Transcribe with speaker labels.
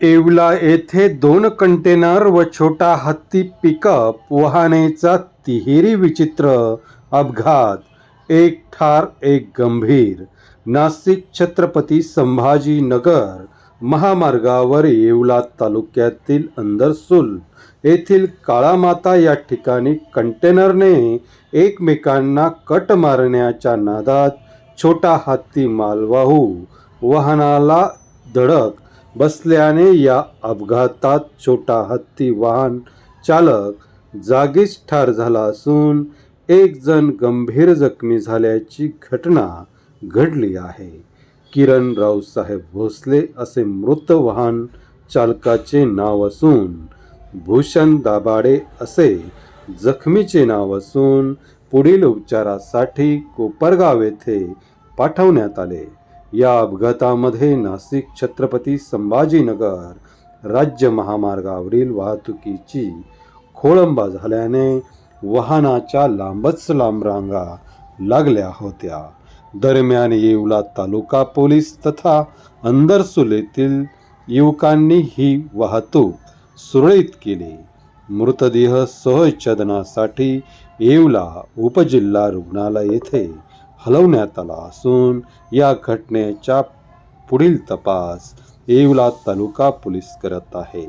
Speaker 1: येवला येथे दोन कंटेनर व छोटा हत्ती पिकअप वाहनेचा तिहेरी विचित्र अपघात. एक ठार एक गंभीर. नाशिक छत्रपती संभाजीनगर महामार्गावर येवला तालुक्यातील अंदरसूल येथील काळामाता या ठिकाणी कंटेनरने एकमेकांना कट मारण्याच्या नादात छोटा हत्ती मालवाहू वाहनाला धडक बसल्याने या अपघातात छोटा हत्ती वाहन चालक जागीच ठार झाला असून एक जण गंभीर जखमी झाल्याची घटना घडली आहे. किरण रावसाहेब भोसले असे मृत वाहन चालकाचे नाव असून भूषण दाभाडे असे जखमीचे नाव असून पुढील उपचारासाठी कोपरगाव येथे पाठवण्यात आले. या अपघातामध्ये नाशिक छत्रपती संभाजीनगर राज्य महामार्गावरील वाहतुकीची खोळंबा झाल्याने वाहनाच्या लांबच लांब रांगा लागल्या होत्या. दरम्यान येवला तालुका पोलीस तथा अंदरसुलेतील युवकांनी ही वाहतूक सुरळीत केली. मृतदेह सहच्छेदनासाठी येवला उपजिल्हा रुग्णालय येथे हलवण्यात आला असून या घटनेचा पुढील तपास येवला तालुका पोलीस करत आहे.